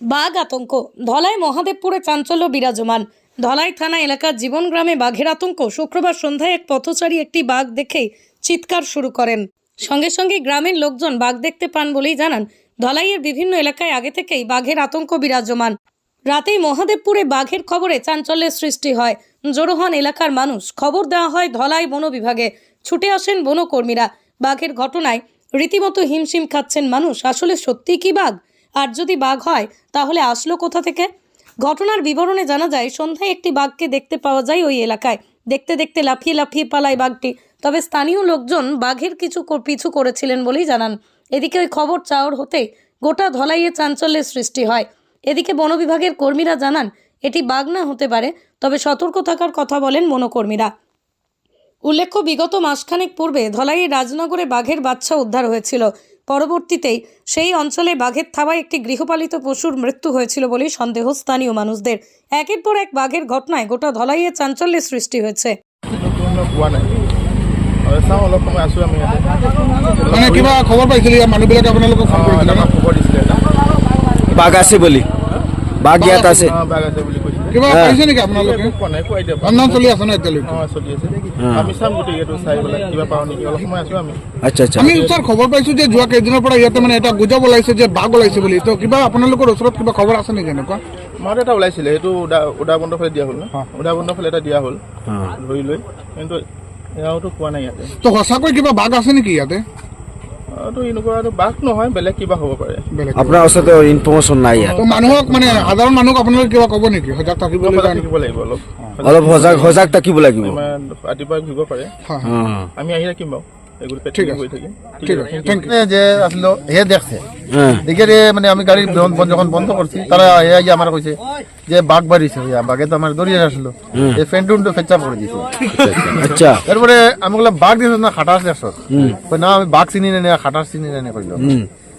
বাঘ আতঙ্ক। ধলাই মহাদেবপুরে চাঞ্চল্য বিরাজমান। ধলাই থানা এলাকার জীবন গ্রামে বাঘের আতঙ্ক। শুক্রবার সন্ধ্যায় এক পথচারী একটি বাঘ দেখেই চিৎকার শুরু করেন। সঙ্গে সঙ্গে গ্রামের লোকজন বাঘ দেখতে পান বলেই জানান, ধলাইয়ের বিভিন্ন এলাকায় আগে থেকেই বাঘের আতঙ্ক বিরাজমান। রাতেই মহাদেবপুরে বাঘের খবরে চাঞ্চল্যের সৃষ্টি হয়। জড়ো হন এলাকার মানুষ খবর দেওয়া হয় ধলাই বন বিভাগে। ছুটে আসেন বনকর্মীরা। বাঘের ঘটনায় রীতিমতো হিমশিম খাচ্ছেন মানুষ। আসলে সত্যি কি বাঘ? আর যদি বাঘ হয়, তাহলে আসলো কোথা থেকে? ঘটনার বিবরণে জানা যায়, সন্ধ্যায় একটি বাঘকে দেখতে পাওয়া যায় ওই এলাকায়। দেখতে দেখতে লাফিয়ে লাফিয়ে পালায় বাঘটি। তবে স্থানীয় লোকজন বাঘের কিছু পিছু করেছিলেন বলেই জানান। এদিকে ওই খবর চাওয়ার হতে গোটা ধলাইয়ে চাঞ্চল্যের সৃষ্টি হয়। এদিকে বন বিভাগের কর্মীরা জানান, এটি বাঘ না হতে পারে, তবে সতর্ক থাকার কথা বলেন বনকর্মীরা। উল্লেখ্য, বিগত মাসখানেক পূর্বে ধলাইয়ের রাজনগরে বাঘের বাচ্চা উদ্ধার হয়েছিল। পরবর্তীতেই সেই অঞ্চলে বাঘের থাবায় একটি গৃহপালিত পশুর মৃত্যু হয়েছিল বলেই সন্দেহ স্থানীয় মানুষদের। একের পর এক বাঘের ঘটনায় গোটা ধলাইয়ে চাঞ্চল্যের সৃষ্টি হয়েছে। কোনো পোৱা নাই হয়, চাওঁ অলপ সময় আছোঁ আমি মানে কিবা খবৰ পাইছিলে? ইয়াৰ মানুহবিলাকে আপোনালোকক ফোন কৰিছিলে খবৰ দিছিলে বাঘ আছে বুলি। বাঘ ইয়াত আছে। বাঘ আছে বুলি। কৈছিলে কিবা হ্যাঁ। পাইছে নেকি আপোনালোকে? পোৱা নাই ৰন্ধন চলি আছে ন এতিয়ালৈকে? অঁ চলি আছে আমি চাম গোটেই এইটো চাই পেলাই কিবা পাওঁ নেকি। অলপ সময় আছোঁ আমি। আচ্ছা আচ্ছা। আমি ছাৰ খবৰ পাইছো যে যোৱা কেইদিনৰ পৰা ইয়াতে মানে এটা গুজব ওলাইছে যে বাঘ ওলাইছে বুলি। তো কিবা আপোনালোকৰ ওচৰত কিবা খবৰ আছে নেকি এনেকুৱা? মাৰ এটা ওলাইছিলে সেইটো উদা উদাবন্ধ ফালে দিয়া হ'ল ন? অঁ। উদাবন্ধ ফালে এটা দিয়া হ'ল। ধৰি লৈ। কিন্তু এয়াওতো পোৱা নাই ইয়াতে। তো সঁচাকৈ কিবা বাঘ আছে নেকি ইয়াতে? আৰু এনেকুৱা বাঘ নহয় বেলেগ কিবা হ'ব পাৰে। আপোনাৰ ওচৰতে ইনফৰ্মেশ্যন নাই মানুহক মানে সাধাৰণ মানুহক আপোনালোকে কিবা ক'ব নেকি? সজাগ থাকিব থাকিব লাগিব অলপ। অলপ সজাগ সজাগ থাকিব লাগিব। ৰাতিপুৱা ঘূৰিব পাৰে। আমি আহি থাকিম বাৰু। এইবোৰ ঠিক আছে। যে আসলো হে দেখছে। দেখে রে মানে আমি গাড়ি বন্ধ বন্ধ- যখন বন্ধ করছি তারা আগে আমার কইছে যে বাঘ বাড়িছে বাঘে তো আমার দড়িয়ে আসলো। এই ফ্যান্টুন তো ফেচাপ করে দিছে। আচ্ছা তারপরে আমি বললাম বাঘ দিয়েছ না খাটাস কই না আমি বাঘ চিনি না খাটাস চিনি না কইল।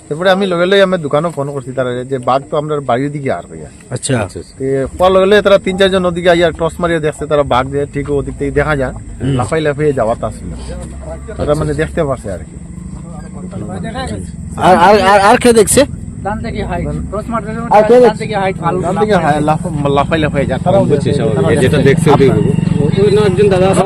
তারপরে আমি লগে লগে আমি দোকানও ফোন করছি তারা যে বাঘ তো আমরা বাড়ির দিকে আর ভাইয়া। আচ্ছা। পর লগে লগে তারা তিন চারজন ওদিকে আইয়া টস মারিয়ে দেখছে তারা বাঘ দিয়ে ঠিক ওদিক থেকে দেখা যায়। লাফাই লাফিয়ে যাওয়ার তা ছিল তারা মানে দেখতে পারছে আর কি। আর আর আর- আর কে দেখছে? ডান থেকে হাইট ক্রস মারতে আর কে ডান থেকে হাইট ভালো তার দিকে লাফাই লাফাই যায় তারা যেটা দেখছে